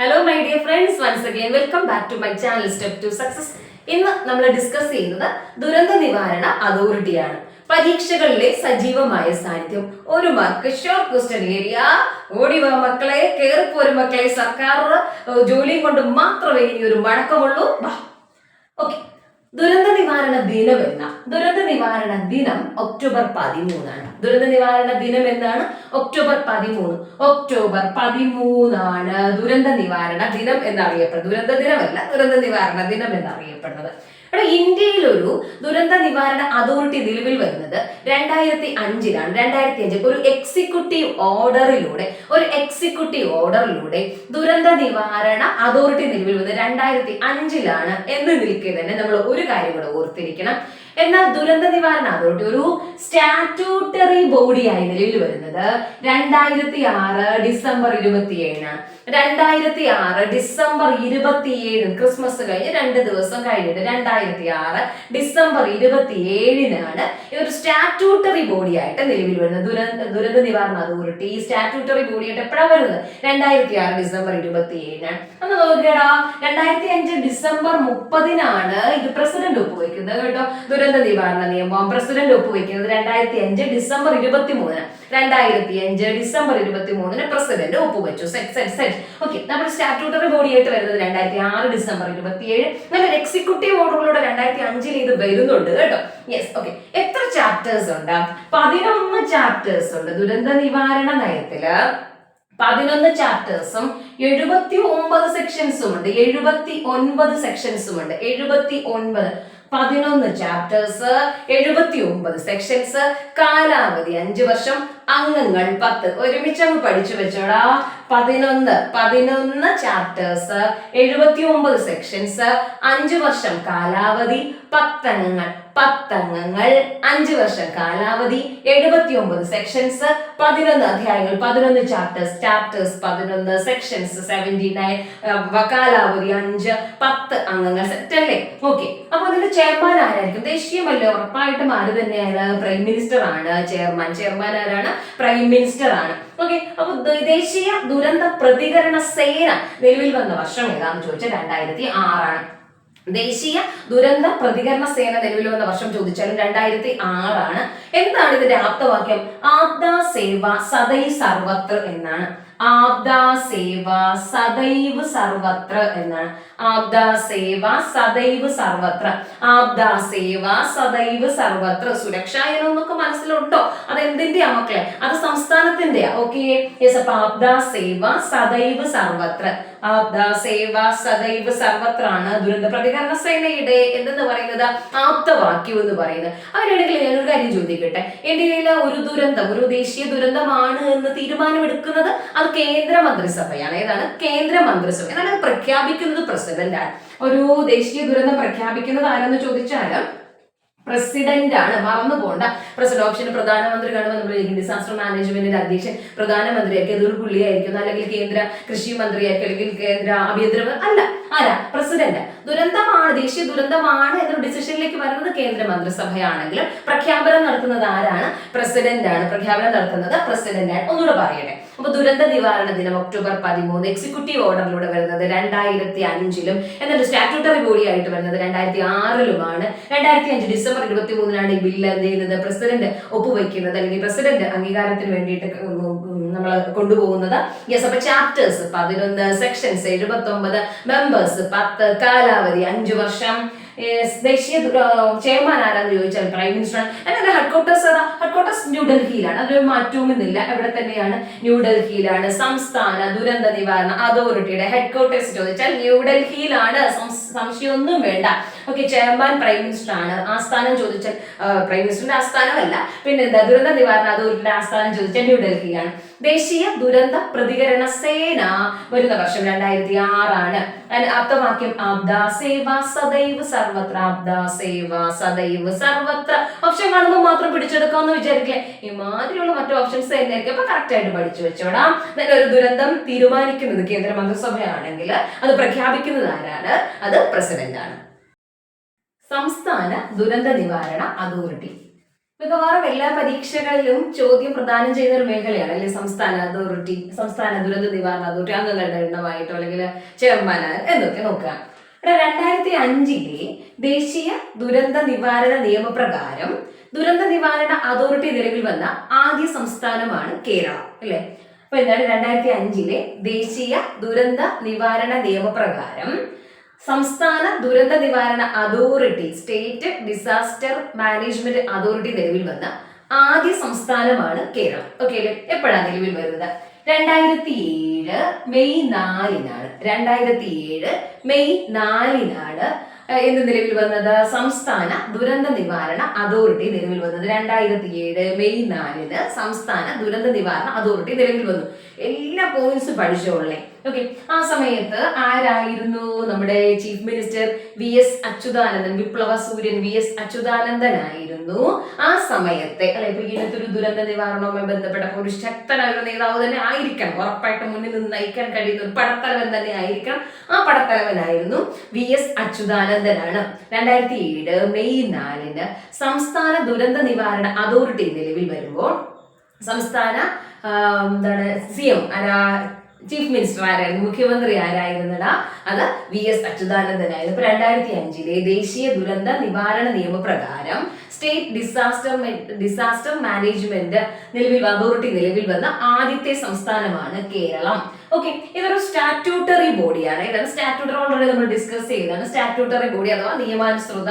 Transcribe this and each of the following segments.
Hello my dear friends once again welcome back to my channel step to success ഇന്ന് നമ്മൾ discuss ചെയ്യുന്നത് ദുരന്ത നിവാരണ അതോറിറ്റിയാണ്. പരീക്ഷകളിലെ സജീവമായ സാന്നിധ്യം. ഒരു മാർക്ക് ഷോർട്ട് ക്വസ്റ്റ്യൻ ഏരിയ ഓടിവാ മക്കളെ കേറിപ്പോരും മക്കളെ. സർക്കാർ ജോലിയും കൊണ്ട് മാത്രമേ ഇനി ഒരു മടക്കമുള്ളൂ. ഓക്കെ ദുരന്ത നിവാരണ ദിനം എന്ന. ദുരന്ത നിവാരണ ദിനം ഒക്ടോബർ പതിമൂന്നാണ്. ദുരന്ത നിവാരണ ദിനം എന്നാണ്? ഒക്ടോബർ പതിമൂന്ന്. ഒക്ടോബർ പതിമൂന്നാണ് ദുരന്ത നിവാരണ ദിനം എന്നറിയപ്പെടുന്നത്. ദുരന്ത ദിനമല്ല ദുരന്ത നിവാരണ ദിനം എന്നറിയപ്പെടുന്നത്. ഇവിടെ ഇന്ത്യയിൽ ഒരു ദുരന്ത നിവാരണ അതോറിറ്റി നിലവിൽ വരുന്നത് രണ്ടായിരത്തി അഞ്ചിലാണ് രണ്ടായിരത്തി അഞ്ചിൽ ഒരു എക്സിക്യൂട്ടീവ് ഓർഡറിലൂടെ ഒരു എക്സിക്യൂട്ടീവ് ഓർഡറിലൂടെ ദുരന്ത നിവാരണ അതോറിറ്റി നിലവിൽ വന്നത് രണ്ടായിരത്തി അഞ്ചിലാണ് എന്ന് നിൽക്കെ തന്നെ നമ്മൾ ഒരു കാര്യം കൂടെ ഓർത്തിരിക്കണം. എന്നാൽ ദുരന്ത നിവാരണ അതോറിറ്റി ഒരു സ്റ്റാറ്റ്യൂട്ടറി ബോഡിയായി നിലവിൽ വരുന്നത് രണ്ടായിരത്തി ആറ് ഡിസംബർ ഇരുപത്തിയേഴിനാണ്. രണ്ടായിരത്തി ആറ് ഡിസംബർ ഇരുപത്തിയേഴ് ക്രിസ്മസ് കഴിഞ്ഞ് രണ്ട് ദിവസം കഴിഞ്ഞിട്ട് രണ്ടായിരത്തി ആറ് ഡിസംബർ ഇരുപത്തിയേഴിനാണ് ഇതൊരു സ്റ്റാറ്റ്യൂട്ടറി ബോഡിയായിട്ട് നിലവിൽ വരുന്നത്. ദുരന്ത ദുരന്ത നിവാരണ അതോറിറ്റി ഈ സ്റ്റാറ്റ്യൂട്ടറി ബോഡിയായിട്ട് എപ്പോഴാണ് വരുന്നത്? രണ്ടായിരത്തി ആറ് ഡിസംബർ ഇരുപത്തിയേഴിനാണ് അന്ന് നോക്കിയടാ രണ്ടായിരത്തി അഞ്ച് ഡിസംബർ മുപ്പതിനാണ് ഇത് പ്രസിഡന്റ് ഒപ്പുവെക്കുന്നത് കേട്ടോ. ദുരന്ത നിവാരണ നിയമം പ്രസിഡന്റ് ഒപ്പുവെക്കുന്നത് രണ്ടായിരത്തി അഞ്ച് ഡിസംബർ ഇരുപത്തി മൂന്നിന് രണ്ടായിരത്തി അഞ്ച് ഡിസംബർ ഇരുപത്തി മൂന്നിന് പ്രസിഡന്റ് ഒപ്പുവെച്ചു. സെറ്റ് സെറ്റ് സെറ്റ് ഓക്കെ നമ്മുടെ സ്റ്റാറ്റ്യൂട്ടറി ബോഡിയായിട്ട് വരുന്നത് രണ്ടായിരത്തി ആറ് ഡിസംബർ ഇരുപത്തി ഏഴ് നല്ലൊരു എക്സിക്യൂട്ടീവ് ഓർഡറിലൂടെ രണ്ടായിരത്തി അഞ്ചിൽ ഇത് വരുന്നുണ്ട് കേട്ടോ. യെസ് ഓക്കെ എത്ര ചാപ്റ്റേഴ്സ് ഉണ്ട്? പതിനൊന്ന് ചാപ്റ്റേഴ്സ് ഉണ്ട്. ദുരന്ത നിവാരണ നയത്തിൽ പതിനൊന്ന് ചാപ്റ്റേഴ്സും എഴുപത്തി ഒമ്പത് സെക്ഷൻസും ഉണ്ട്. എഴുപത്തി ഒൻപത് സെക്ഷൻസും ഉണ്ട്. എഴുപത്തി ഒൻപത് പതിനൊന്ന് ചാപ്റ്റേഴ്സ് എഴുപത്തി ഒമ്പത് സെക്ഷൻസ് കാലാവധി അഞ്ച് വർഷം അംഗങ്ങൾ പത്ത്. ഒരുമിച്ച് അങ്ങ് പഠിച്ചു വെച്ചോടാ. പതിനൊന്ന് പതിനൊന്ന് ചാപ്റ്റേഴ്സ് എഴുപത്തി ഒമ്പത് സെക്ഷൻസ് അഞ്ച് വർഷം കാലാവധി പത്തംഗങ്ങൾ. പത്തംഗങ്ങൾ അഞ്ച് വർഷം കാലാവധി എഴുപത്തി ഒമ്പത് സെക്ഷൻസ് പതിനൊന്ന് അധ്യായങ്ങൾ പതിനൊന്ന് ചാപ്റ്റേഴ്സ് ചാപ്റ്റേഴ്സ് പതിനൊന്ന് സെക്ഷൻസ് സെവന്റി നയൻ കാലാവധി അഞ്ച് പത്ത് അംഗങ്ങൾ സെറ്റ് അല്ലേ? ഓക്കെ അപ്പൊ അതിന്റെ ചെയർമാൻ ആരായിരിക്കും? ദേശീയമല്ലേ ഉറപ്പായിട്ടും ആര് തന്നെയാണ്? പ്രൈം മിനിസ്റ്റർ ആണ് ചെയർമാൻ ചെയർമാൻ ആരാണ്? പ്രൈം മിനിസ്റ്റർ ആണ്. ഓക്കെ അപ്പൊ ദേശീയ ദുരന്ത പ്രതികരണ സേന നിലവിൽ വന്ന വർഷം ഏതാണെന്ന് ചോദിച്ചാൽ രണ്ടായിരത്തി ആറാണ്. ദേശീയ ദുരന്ത പ്രതികരണ സേന നിലവിൽ വന്ന വർഷം ചോദിച്ചാലും രണ്ടായിരത്തി ആറാണ്. എന്താണ് ഇതിന്റെ ആപ്തവാക്യം? ആപ്ത സേവ സദൈ സർവത്ര എന്നാണ്. ആപ്ത സേവ സദൈവ് സർവത്ര എന്നാണ്. ആപ്ത സേവ സദൈവ് സർവത്ര. സേവ സദൈവ് സർവത്ര. സുരക്ഷ എന്നൊക്കെ മനസ്സിലുണ്ടോ? അത് എന്തിന്റെയാ മക്കളെ? അത് സംസ്ഥാനത്തിന്റെയാ. ഓക്കെ യെസ് അപ്പൊ സേവ സദൈവ സർവത്ര. ആബ്ദാ സേവ സദൈവ് സർവത്ര ആണ് ദുരന്ത പ്രതികരണ സേനയുടെ എന്തെന്ന് പറയുന്നത്? ആപ്തവാക്യം എന്ന് പറയുന്നത്. അങ്ങനെയാണെങ്കിൽ ഞാനൊരു കാര്യം ചോദിക്കട്ടെ? ഇന്ത്യയിലെ ഒരു ദുരന്തം ഒരു ദേശീയ ദുരന്തമാണ് എന്ന് തീരുമാനമെടുക്കുന്നത് അത് കേന്ദ്രമന്ത്രിസഭയാണ്. ഏതാണ്? കേന്ദ്ര മന്ത്രിസഭ എന്നാൽ അത് പ്രഖ്യാപിക്കുന്നത് പ്രസിഡന്റ് ആണ്. ഒരു ദേശീയ ദുരന്തം പ്രഖ്യാപിക്കുന്നത് ആരെന്ന് ചോദിച്ചാൽ പ്രസിഡന്റ് ആണ്. മറന്നു പോണ്ട. പ്രസിഡന്റ് ഓപ്ഷൻ പ്രധാനമന്ത്രി കാണുമ്പോൾ നമ്മൾ ഡിസാസ്റ്റർ മാനേജ്മെന്റിന്റെ അധ്യക്ഷൻ. പ്രധാനമന്ത്രിയായിരിക്കും അതൊരു പുള്ളിയായിരിക്കും അല്ലെങ്കിൽ കേന്ദ്ര കൃഷി മന്ത്രിയായിരിക്കും. അല്ലെങ്കിൽ കേന്ദ്ര ആഭ്യന്തര അല്ല. ആരാ? പ്രസിഡന്റ്. ദുരന്തമാണ്. ദേശീയ ദുരന്തമാണ് എന്നൊരു ഡിസിഷനിലേക്ക് വരുന്നത് കേന്ദ്ര മന്ത്രിസഭയാണെങ്കിലും പ്രഖ്യാപനം നടത്തുന്നത് ആരാണ്? പ്രസിഡന്റ് ആണ്. പ്രഖ്യാപനം നടത്തുന്നത് പ്രസിഡന്റ് ആണ്. ഒന്നുകൂടെ പറയട്ടെ. അപ്പൊ ദുരന്ത നിവാരണ ദിനം ഒക്ടോബർ പതിമൂന്ന് എക്സിക്യൂട്ടീവ് ഓർഡറിലൂടെ വരുന്നത് രണ്ടായിരത്തി അഞ്ചിലും എന്നിട്ട് സ്റ്റാറ്റ്യൂട്ടറി ബോഡി ആയിട്ട് വരുന്നത് രണ്ടായിരത്തി ആറിലുമാണ് രണ്ടായിരത്തി അഞ്ച് ഡിസംബർ ഇരുപത്തി മൂന്നിനാണ് ഈ ബില്ല് എന്ത് ചെയ്യുന്നത്? പ്രസിഡന്റ് ഒപ്പുവെക്കുന്നത്. അല്ലെങ്കിൽ പ്രസിഡന്റ് അംഗീകാരത്തിന് വേണ്ടിയിട്ട് നമ്മൾ കൊണ്ടുപോകുന്നത്. യെസ് അപ്പൊ ചാപ്റ്റേഴ്സ് പതിനൊന്ന് സെക്ഷൻസ് എഴുപത്തി ഒമ്പത് മെമ്പേഴ്സ് പത്ത് കാലാവധി അഞ്ചു വർഷം. ദേശീയ ചെയർമാൻ ആരാന്ന് ചോദിച്ചാൽ പ്രൈം മിനിസ്റ്റർ അതിന്റെ ഹെഡ്ക്വാർട്ടേഴ്സ് ഏതാ ഹെഡ്ക്വാർട്ടേഴ്സ് ന്യൂഡൽഹിയിലാണ് അതിൽ മാറ്റവുമെന്നില്ല എവിടെ തന്നെയാണ് ന്യൂഡൽഹിയിലാണ് സംസ്ഥാന ദുരന്ത നിവാരണ അതോറിറ്റിയുടെ ഹെഡ്ക്വാർട്ടേഴ്സ് ചോദിച്ചാൽ ന്യൂഡൽഹിയിലാണ് സംശയമൊന്നും വേണ്ട. ഓക്കെ ചെയർമാൻ പ്രൈം മിനിസ്റ്റർ ആണ്. ആസ്ഥാനം ചോദിച്ചാൽ പ്രൈം മിനിസ്റ്ററിന്റെ ആസ്ഥാനമല്ല. പിന്നെ ദുരന്ത നിവാരണ അതോറിറ്റിയുടെ ആസ്ഥാനം ചോദിച്ചാൽ ന്യൂഡൽഹിയാണ് ദേശീയ ദുരന്ത പ്രതികരണ സേന വരുന്ന വർഷം രണ്ടായിരത്തി ആറാണ് അർത്ഥവാക്യം ആബ്ദ സേവ സദൈവ് സർവത്ര ആബ്ദാ സേവ സദൈവ് സർവത്ര. ഓപ്ഷൻ കാണുമ്പോൾ മാത്രം പിടിച്ചെടുക്കാമെന്ന് വിചാരിക്കില്ലേ? ഇമാതിരിയുള്ള മറ്റു ഓപ്ഷൻസ് തന്നെയായിരിക്കും. അപ്പൊ കറക്റ്റ് ആയിട്ട് പഠിച്ചു വെച്ചോടാം. then ഒരു ദുരന്തം തീരുമാനിക്കുന്നത് കേന്ദ്ര മന്ത്രിസഭയാണെങ്കിൽ അത് പ്രഖ്യാപിക്കുന്നത് ആരാണ്? അത് പ്രസിഡന്റ് ആണ് സംസ്ഥാന ദുരന്ത നിവാരണ അതോറിറ്റി. മിക്കവാറും എല്ലാ പരീക്ഷകളിലും ചോദ്യം പ്രദാനം ചെയ്യുന്ന ഒരു മേഖലയാണ്. അല്ലെ സംസ്ഥാന അതോറിറ്റി സംസ്ഥാന ദുരന്ത നിവാരണ അതോറിറ്റി അംഗങ്ങളുടെ എണ്ണമായിട്ടോ അല്ലെങ്കിൽ ചെയർമാനാർ എന്നൊക്കെ നോക്കുക. ഇവിടെ രണ്ടായിരത്തി അഞ്ചിലെ ദേശീയ ദുരന്ത നിവാരണ നിയമപ്രകാരം ദുരന്ത നിവാരണ അതോറിറ്റി നിലവിൽ വന്ന ആദ്യ സംസ്ഥാനമാണ് കേരളം. അല്ലെ? അപ്പൊ എന്താണ് രണ്ടായിരത്തി അഞ്ചിലെ ദേശീയ ദുരന്ത നിവാരണ നിയമപ്രകാരം സംസ്ഥാന ദുരന്ത നിവാരണ authority state disaster management authority നിലവിൽ വന്ന ആദ്യ സംസ്ഥാനമാണ് കേരളം. ഓക്കെ എപ്പോഴാണ് നിലവിൽ വരുന്നത്? രണ്ടായിരത്തി ഏഴ് മെയ് നാലിനാണ്. രണ്ടായിരത്തി ഏഴ് മെയ് നാലിനാണ് എന്ത് നിലവിൽ വന്നത്. സംസ്ഥാന ദുരന്ത നിവാരണ അതോറിറ്റി നിലവിൽ വന്നത്. രണ്ടായിരത്തി ഏഴ് മെയ് നാലിന് സംസ്ഥാന ദുരന്ത നിവാരണ അതോറിറ്റി നിലവിൽ വന്നു. എല്ലാ പോയിന്റ്സും പഠിച്ചോളേ ഓക്കെ ആ സമയത്ത് ആരായിരുന്നു നമ്മുടെ chief minister V S Achuthanandan വിപ്ലവ സൂര്യൻ വി എസ് അച്യുതാനന്ദനായിരുന്നു? ആ സമയത്തെ അല്ലെ ഇപ്പൊ ഇങ്ങനത്തെ ഒരു ദുരന്ത നിവാരണവുമായി ബന്ധപ്പെട്ട ഒരു ശക്തനായ ഒരു നേതാവ് തന്നെ ആയിരിക്കണം. ഉറപ്പായിട്ട് മുന്നിൽ നിന്ന് നയിക്കാൻ കഴിയുന്ന ഒരു പടത്തലവൻ തന്നെ ആയിരിക്കണം. ആ പടത്തലവനായിരുന്നു വി എസ് അച്യുതാനന്ദനാണ്. രണ്ടായിരത്തി ഏഴ് മെയ് നാലിന് സംസ്ഥാന ദുരന്ത നിവാരണ അതോറിറ്റി നിലവിൽ വരുമ്പോൾ സംസ്ഥാന എന്താണ് സി എം ചീഫ് മിനിസ്റ്റർ ആരായിരുന്നു? മുഖ്യമന്ത്രി ആരായിരുന്നടാ? അത് വി എസ് അച്യുതാനന്ദനായിരുന്നു ഇപ്പൊ രണ്ടായിരത്തി അഞ്ചിലെ ദേശീയ ദുരന്ത നിവാരണ നിയമപ്രകാരം സ്റ്റേറ്റ് ഡിസാസ്റ്റർ ഡിസാസ്റ്റർ മാനേജ്മെന്റ് നിലവിൽ അതോറിറ്റി നിലവിൽ വന്ന ആദ്യത്തെ സംസ്ഥാനമാണ് കേരളം. ഓക്കെ ഇതൊരു സ്റ്റാറ്റ്യൂട്ടറി ബോഡിയാണ്. ഇതാണ് സ്റ്റാറ്റ്യൂട്ടറി ഓൾറെഡി നമ്മൾ ഡിസ്കസ് ചെയ്തതാണ്. സ്റ്റാറ്റ്യൂട്ടറി ബോഡി അഥവാ നിയമാനുസൃത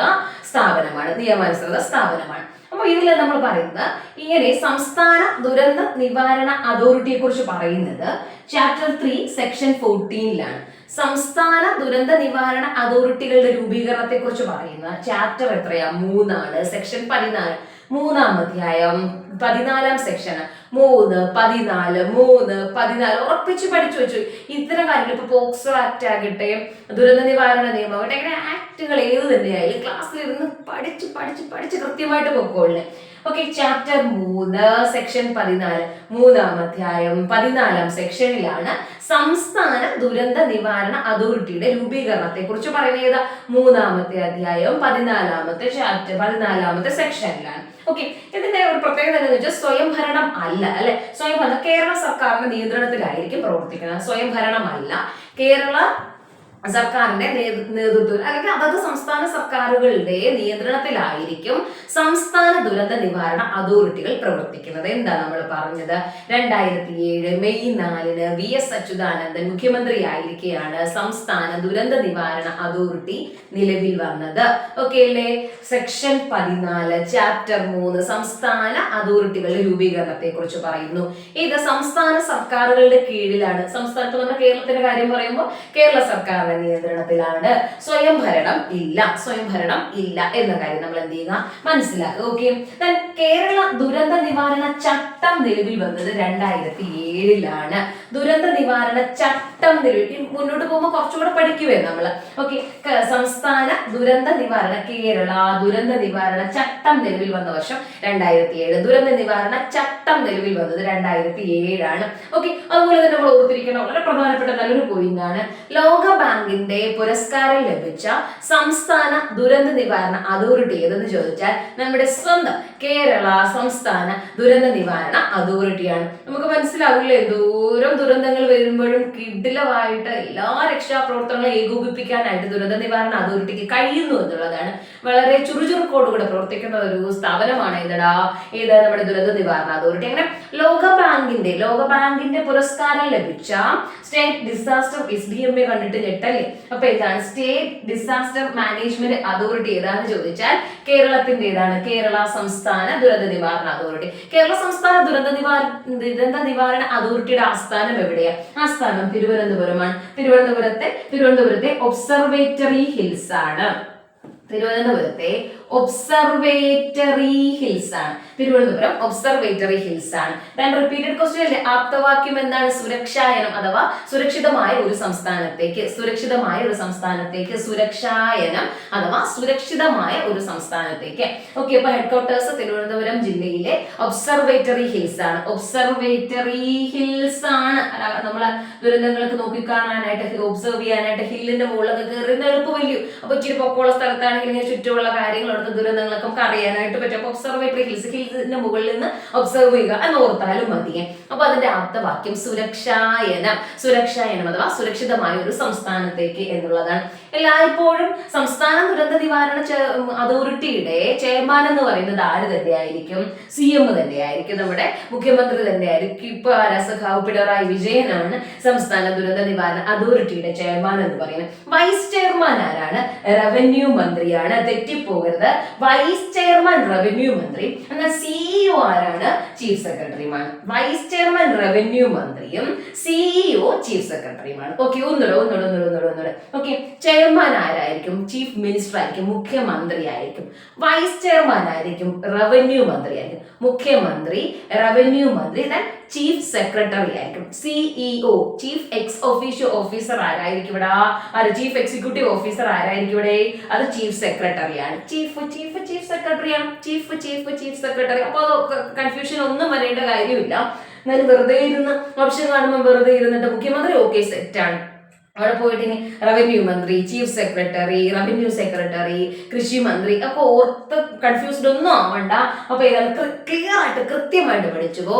സ്ഥാപനമാണ്. നിയമാനുസൃത സ്ഥാപനമാണ്. അപ്പോൾ ഇതിൽ നമ്മൾ പറയുന്നത് ഇങ്ങനെ സംസ്ഥാന ദുരന്ത നിവാരണ അതോറിറ്റിയെ കുറിച്ച് പറയുന്നത് ചാപ്റ്റർ ത്രീ സെക്ഷൻ ഫോർട്ടീനിലാണ് സംസ്ഥാന ദുരന്ത നിവാരണ അതോറിറ്റികളുടെ രൂപീകരണത്തെ കുറിച്ച് പറയുന്ന ചാപ്റ്റർ എത്രയാ? മൂന്നാണ്. സെക്ഷൻ പതിനാല്. മൂന്നാം അധ്യായം. പതിനാലാം സെക്ഷൻ മൂന്ന് പതിനാല് മൂന്ന് പതിനാല്. ഉറപ്പിച്ച് പഠിച്ചു വെച്ചു. ഇത്തരം കാര്യങ്ങൾ ഇപ്പൊ പോക്സോ ആക്ട് ആകട്ടെ ദുരന്ത നിവാരണ നിയമം ആകട്ടെ അങ്ങനെ ആക്ടുകൾ ഏത് തന്നെയായാലും ക്ലാസ്സിൽ ഇരുന്ന് പഠിച്ച് പഠിച്ച് പഠിച്ച് കൃത്യമായിട്ട് പൊക്കോളിനെ ഓക്കെ ചാപ്റ്റർ മൂന്ന് സെക്ഷൻ പതിനാല് മൂന്നാം അധ്യായം പതിനാലാം സെക്ഷനിലാണ് സംസ്ഥാന ദുരന്ത നിവാരണ അതോറിറ്റിയുടെ രൂപീകരണത്തെ കുറിച്ച് പറയുന്നത് മൂന്നാമത്തെ അധ്യായം പതിനാലാമത്തെ ചാപ്റ്റർ പതിനാലാമത്തെ സെക്ഷനിലാണ് ഓക്കെ ഇതിന്റെ ഒരു പ്രത്യേകത എന്താണെന്ന് വെച്ചാൽ സ്വയംഭരണം അല്ല അല്ലെ? സ്വയംഭരണം കേരള സർക്കാരിന്റെ നിയന്ത്രണത്തിലായിരിക്കും പ്രവർത്തിക്കുന്നത്. സ്വയംഭരണം അല്ല. കേരള സർക്കാരിന്റെ നേതൃത്വം അല്ലെങ്കിൽ അതത് സംസ്ഥാന സർക്കാരുകളുടെ നിയന്ത്രണത്തിലായിരിക്കും സംസ്ഥാന ദുരന്ത നിവാരണ അതോറിറ്റികൾ പ്രവർത്തിക്കുന്നത്. എന്താ നമ്മൾ പറഞ്ഞത്? രണ്ടായിരത്തി ഏഴ് മെയ് നാലിന് വി എസ് അച്യുതാനന്ദൻ മുഖ്യമന്ത്രിയായിരിക്കെയാണ് സംസ്ഥാന ദുരന്ത നിവാരണ അതോറിറ്റി നിലവിൽ വന്നത്. ഓക്കെ അല്ലേ? സെക്ഷൻ പതിനാല് ചാപ്റ്റർ മൂന്ന് സംസ്ഥാന അതോറിറ്റികളുടെ രൂപീകരണത്തെ കുറിച്ച് പറയുന്നു. ഇത് സംസ്ഥാന സർക്കാരുകളുടെ കീഴിലാണ്. സംസ്ഥാനത്ത് നമ്മുടെ കേരളത്തിന്റെ കാര്യം പറയുമ്പോൾ കേരള സർക്കാരിന്റെ നിയന്ത്രണത്തിലാണ്. സ്വയംഭരണം ഇല്ല. സ്വയം ഭരണം ഇല്ല എന്ന കാര്യം നമ്മൾ എന്ത് ചെയ്യുക? മനസ്സിലാക്കുക. ഓക്കെ കേരള ദുരന്ത നിവാരണ ചട്ടം നിലവിൽ വന്നത് രണ്ടായിരത്തി ഏഴിലാണ് ദുരന്ത നിവാരണ ചട്ടം നിലവിൽ. മുന്നോട്ട് പോകുമ്പോൾ കുറച്ചുകൂടെ പഠിക്കുവേ നമ്മൾ ഓക്കെ സംസ്ഥാന ദുരന്ത നിവാരണ കേരള ദുരന്ത നിവാരണ ചട്ടം നിലവിൽ വന്ന വർഷം രണ്ടായിരത്തി ഏഴ് ദുരന്ത നിവാരണ ചട്ടം നിലവിൽ വന്നത് രണ്ടായിരത്തി ഏഴാണ് ഓക്കെ അതുപോലെ തന്നെ നമ്മൾ ഓർത്തിരിക്കണം. വളരെ പ്രധാനപ്പെട്ട നല്ലൊരു പോയിന്റ് ആണ്. ലോക ബാങ്കിന്റെ പുരസ്കാരം ലഭിച്ച സംസ്ഥാന ദുരന്ത നിവാരണ അതോറിറ്റി ഏതെന്ന് ചോദിച്ചാൽ നമ്മുടെ സ്വന്തം കേരള സംസ്ഥാന ദുരന്ത നിവാരണ അതോറിറ്റിയാണ്. നമുക്ക് മനസ്സിലാവില്ലേ? ദൂരം ദുരന്തങ്ങൾ വരുമ്പോഴും കിഡിലമായിട്ട് എല്ലാ രക്ഷാപ്രവർത്തനങ്ങളും ഏകോപിപ്പിക്കാനായിട്ട് ദുരന്ത നിവാരണ അതോറിറ്റിക്ക് കഴിയുന്നു എന്നുള്ളതാണ്. വളരെ ചുറുചുറുക്കോടുകൂടെ പ്രവർത്തിക്കുന്ന ഒരു സ്ഥാപനമാണ് ഏതടാ? ഏത് നമ്മുടെ ദുരന്ത നിവാരണ അതോറിറ്റി. അങ്ങനെ ലോക ബാങ്കിന്റെ ലോക ബാങ്കിന്റെ പുരസ്കാരം ലഭിച്ച state disaster S D M A കണ്ടിട്ട് ഞെട്ടല്ലേ അപ്പൊ ഏതാണ് സ്റ്റേറ്റ് ഡിസാസ്റ്റർ മാനേജ്മെന്റ് അതോറിറ്റി ഏതാണെന്ന് ചോദിച്ചാൽ കേരളത്തിന്റെ ഏതാണ്? കേരള സംസ്ഥാന ദുരന്ത നിവാരണ അതോറിറ്റി കേരള സംസ്ഥാന ദുരന്ത നിവാര ദുരന്ത നിവാരണ അതോറിറ്റിയുടെ ആസ്ഥാനം എവിടെയാ? ആസ്ഥാനം തിരുവനന്തപുരമാണ് തിരുവനന്തപുരത്തെ തിരുവനന്തപുരത്തെ ഒബ്സർവേറ്ററി ഹിൽസ് ആണ്. തിരുവനന്തപുരത്തെ ഒബ്സർവേറ്ററി ഹിൽസ് ആണ്. തിരുവനന്തപുരം ഒബ്സർവേറ്ററി ഹിൽസ് ആണ്. ദാൻ റിപ്പീറ്റഡ് ക്വസ്റ്റ്യൻ അല്ലേ? ആപ്തവാക്യം എന്താണ്? സുരക്ഷായനം അഥവാ സുരക്ഷിതമായ ഒരു സംസ്ഥാനത്തേക്ക് സുരക്ഷിതമായ ഒരു സംസ്ഥാനത്തേക്ക് സുരക്ഷായനം അഥവാ സുരക്ഷിതമായ ഒരു സംസ്ഥാനത്തേക്ക്. ഓക്കെ അപ്പൊ ഹെഡ്ക്വാർട്ടേഴ്സ് തിരുവനന്തപുരം ജില്ലയിലെ ഒബ്സർവേറ്ററി ഹിൽസ് ആണ്. ഒബ്സർവേറ്ററി ഹിൽസ് ആണ്. നമ്മൾ ദുരന്തങ്ങൾക്ക് നോക്കിക്കാണാനായിട്ട് ഒബ്സർവ് ചെയ്യാനായിട്ട് ഹില്ലിന്റെ മുകളിലൊക്കെ കയറി എളുപ്പമല്ലയോ അപ്പൊ ഇച്ചിരി പൊക്കമുള്ള സ്ഥലത്താണെങ്കിൽ ഇങ്ങനെ ചുറ്റുമുള്ള കാര്യങ്ങളെടുത്ത് ദുരന്തങ്ങളൊക്കെ നമുക്ക് അറിയാനായിട്ട് പറ്റും. അപ്പൊ ഒബ്സർവേറ്ററി ഹിൽസ് ഹിൽസിന്റെ മുകളിൽ നിന്ന് ഒബ്സർവ് ചെയ്യുക എന്ന് ഓർത്താലും മതിയെ അപ്പൊ അതിന്റെ അർത്ഥവാക്യം സുരക്ഷായനം. സുരക്ഷായനം അഥവാ സുരക്ഷിതമായ ഒരു സംസ്ഥാനത്തേക്ക് എന്നുള്ളതാണ് എല്ലായ്പ്പോഴും സംസ്ഥാന ദുരന്ത നിവാരണ അതോറിറ്റിയുടെ ചെയർമാൻ എന്ന് പറയുന്നത് ആര് തന്നെയായിരിക്കും? സി എം തന്നെയായിരിക്കും. നമ്മുടെ മുഖ്യമന്ത്രി തന്നെയായിരിക്കും. ഇപ്പൊ രസഖാവ് പിണറായി വിജയനാണ് സംസ്ഥാന ദുരന്ത നിവാരണ അതോറിറ്റിയുടെ ചെയർമാൻ എന്ന് പറയുന്നത്. വൈസ് ചെയർമാൻ ആരാണ്? റവന്യൂ മന്ത്രിയാണ്. തെറ്റിപ്പോകരുത്. വൈസ് ചെയർമാൻ റവന്യൂ മന്ത്രി. എന്നാൽ സിഇഒ ആരാണ്? ചീഫ് സെക്രട്ടറിയുമാണ് വൈസ് ചെയർമാൻ റവന്യൂ മന്ത്രിയും സിഇഒ ചീഫ് സെക്രട്ടറിയുമാണ് ഓക്കെ ഒന്നുള്ളൂ ഒന്നുകൂടെ ഒന്നുകൂടെ ഒന്നുകൂടെ ഓക്കെ ചെയർമാൻ ആരായിരിക്കും ചീഫ് മിനിസ്റ്റർ ആയിരിക്കും മുഖ്യമന്ത്രി ആയിരിക്കും വൈസ് ചെയർമാൻ ആയിരിക്കും റവന്യൂ മന്ത്രി ആയിരിക്കും. മുഖ്യമന്ത്രി റവന്യൂ മന്ത്രി ദാൻ ചീഫ് സെക്രട്ടറി ആയിരിക്കും. CEO chief ex officio officer ആരായിരിക്കും ഇവിടെ? ആര്? ചീഫ് എക്സിക്യൂട്ടീവ് ഓഫീസർ ആരായിരിക്കും ഇവിടെ? അത് ചീഫ് സെക്രട്ടറി ആണ്. ചീഫ് ചീഫ് ചീഫ് സെക്രട്ടറി ആണ്. ചീഫ് ചീഫ് ചീഫ് സെക്രട്ടറി അപ്പോൾ കൺഫ്യൂഷൻ ഒന്നും വരേണ്ട കാര്യമില്ല. എന്നാലും വെറുതെ ഇരുന്ന് ഓപ്ഷൻ കാണുമ്പോൾ വെറുതെ ഇരുന്നിട്ട് മുഖ്യമന്ത്രി ഓക്കെ സെറ്റാണ് അവിടെ പോയിട്ട് ഇനി റവന്യൂ മന്ത്രി ചീഫ് സെക്രട്ടറി റവന്യൂ സെക്രട്ടറി കൃഷി മന്ത്രി അപ്പൊ ഓർത്ത് കൺഫ്യൂസ്ഡ് ഒന്നും ആവണ്ട. അപ്പൊ ക്ലിയർ ആയിട്ട് കൃത്യമായിട്ട് പഠിച്ചു പോ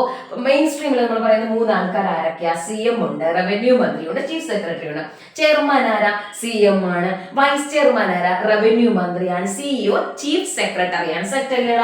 മെയിൻ സ്ട്രീമിൽ നമ്മൾ പറയുന്ന മൂന്ന് ആൾക്കാർ ആരൊക്കെയാ? സി എം ഉണ്ട് റവന്യൂ മന്ത്രിയുണ്ട് ചീഫ് സെക്രട്ടറി ഉണ്ട്. ചെയർമാൻ ആരാ? സി എം ആണ്. വൈസ് ചെയർമാൻ ആരാ? റവന്യൂ മന്ത്രിയാണ് സിഇഒ ചീഫ് സെക്രട്ടറിയാണ് സെറ്റ്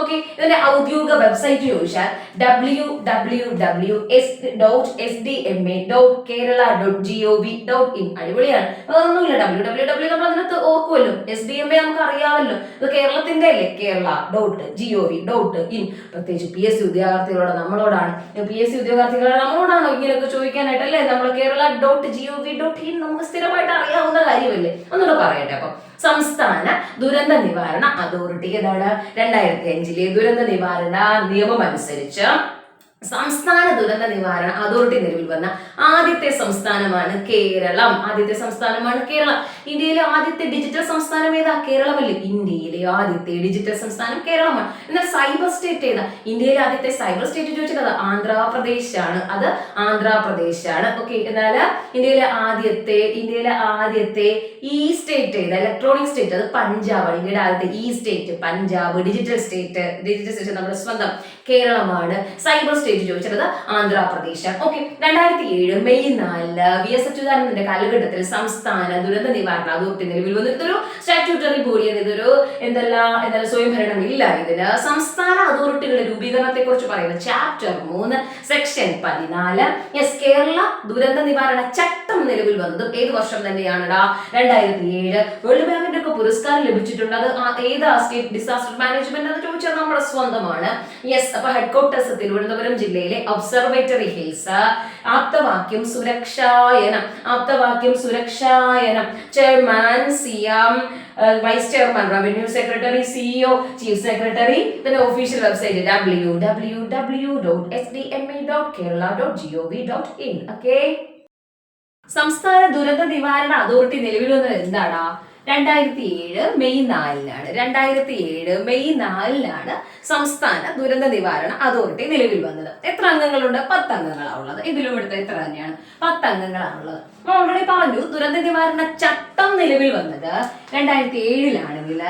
ഓക്കെ ഇതിന്റെ ഔദ്യോഗിക വെബ്സൈറ്റ് ചോദിച്ചാൽ W W W S dot S D M A dot Kerala dot G O V dot in അടിപൊളിയാണ്. അതൊന്നുമില്ല ഡബ്ല്യൂ ഡബ്ല്യൂ ഡബ്ല്യൂ നമ്മൾ അതിനകത്ത് ഓർക്കുമല്ലോ എസ് ബി എം എ നമുക്ക് അറിയാമല്ലോ. ഇത് കേരളത്തിന്റെ അല്ലേ? Kerala. Dot G O V dot in പ്രത്യേകിച്ച് പി എസ് സി ഉദ്യോഗാർത്ഥികളോട് നമ്മളോടാണ്. പി എസ് സി ഉദ്യോഗാർത്ഥികളോട് നമ്മളോടാണോ ഇങ്ങനെയൊക്കെ ചോദിക്കാനായിട്ട് അല്ലേ നമ്മൾ Kerala dot G O V dot in നമുക്ക് സ്ഥിരമായിട്ട് അറിയാവുന്ന കാര്യമല്ലേ? ഒന്നുകൂടെ പറയട്ടെ അപ്പം. സംസ്ഥാന ദുരന്ത നിവാരണ അതോറിറ്റി ഏതാണ്? രണ്ടായിരത്തി അഞ്ചിലെ ദുരന്ത നിവാരണ നിയമം അനുസരിച്ച് സംസ്ഥാന ദുരന്ത നിവാരണ അതോറിറ്റി നിലവിൽ വന്ന ആദ്യത്തെ സംസ്ഥാനമാണ് കേരളം. ആദ്യത്തെ സംസ്ഥാനമാണ് കേരളം. ഇന്ത്യയിലെ ആദ്യത്തെ ഡിജിറ്റൽ സംസ്ഥാനം ഏതാ? കേരളമല്ലേ? ഇന്ത്യയിലെ ആദ്യത്തെ ഡിജിറ്റൽ സംസ്ഥാനം കേരളമാണ്. എന്നാൽ സൈബർ സ്റ്റേറ്റ് ഏതാ? ഇന്ത്യയിലെ ആദ്യത്തെ സൈബർ സ്റ്റേറ്റ് ചോദിച്ചത് ആന്ധ്രാപ്രദേശ് ആണ് അത് ആന്ധ്രാപ്രദേശ് ആണ് ഓക്കെ എന്നാൽ ഇന്ത്യയിലെ ആദ്യത്തെ ഇന്ത്യയിലെ ആദ്യത്തെ ഇ സ്റ്റേറ്റ് ഏതാ? ഇലക്ട്രോണിക് സ്റ്റേറ്റ് അത് പഞ്ചാബാണ്. ഇന്ത്യയുടെ ആദ്യത്തെ E state Punjab. Digital state digital state നമ്മുടെ സ്വന്തം കേരളമാണ്. സൈബർ സ്റ്റേറ്റ് ചോദിച്ചത് ആന്ധ്രാപ്രദേശ്. ഓക്കെ രണ്ടായിരത്തി ഏഴ് മെയ് നാലിൽ വി എസ് അച്യുതാനന്ദന്റെ കാലഘട്ടത്തിൽ സംസ്ഥാന ദുരന്ത നിവാരണ അതോറിറ്റി നിലവിൽ വന്നു ഇതൊരു സ്റ്റാറ്റ്യൂട്ടറി ബോഡിയാണ് ഇതൊരു എന്തെല്ലാം എന്തെല്ലാം സ്വയംഭരണം ഇല്ല. ഇതിന് സംസ്ഥാന അതോറിറ്റികളുടെ രൂപീകരണത്തെ കുറിച്ച് പറയുന്ന ചാപ്റ്റർ മൂന്ന് സെക്ഷൻ പതിനാല് യെസ് കേരള ദുരന്ത നിവാരണ ചട്ടം നിലവിൽ വന്നത് ഏത് വർഷം തന്നെയാണടാ? രണ്ടായിരത്തി ഏഴ് വേൾഡ് ബാങ്കിന്റെ ഒക്കെ പുരസ്കാരം ലഭിച്ചിട്ടുണ്ട്. അത് ഏത് സ്റ്റേറ്റ് ഡിസാസ്റ്റർ മാനേജ്മെന്റ് എന്ന് ചോദിച്ചാൽ നമ്മുടെ സ്വന്തമാണ്. യെസ് അപ്പൊ ഹെഡ്ക്വാർട്ടേഴ്സ് തിരുവനന്തപുരം ജില്ലയിലെ ഒബ്സർവേറ്ററി ഹിൽസ് ആപ്തവാക്യം സുരക്ഷായനം ആപ്തവാക്യം സുരക്ഷായനം. Chairman C M vice chairman revenue secretary CEO chief secretary ഇതിന്റെ official website W W W dot S D M A dot Kerala dot G O V dot in okay സംസ്ഥാന ദുരന്ത നിവാരണ authority നിലവിൽ വന്നത് എന്താടാ? രണ്ടായിരത്തി ഏഴ് മെയ് നാലിനാണ്. രണ്ടായിരത്തി ഏഴ് മെയ് നാലിനാണ് സംസ്ഥാന ദുരന്ത നിവാരണ അതോറിറ്റി നിലവിൽ വന്നത്. എത്ര അംഗങ്ങളുണ്ട്? പത്ത് അംഗങ്ങളാണുള്ളത് ഇതിലും എടുത്ത എത്ര തന്നെയാണ്? പത്ത് അംഗങ്ങളാണുള്ളത് നമ്മൾ ഓൾറെഡി പറഞ്ഞു ദുരന്ത നിവാരണ ചട്ടം നിലവിൽ വന്നത് രണ്ടായിരത്തി ഏഴിലാണെങ്കിൽ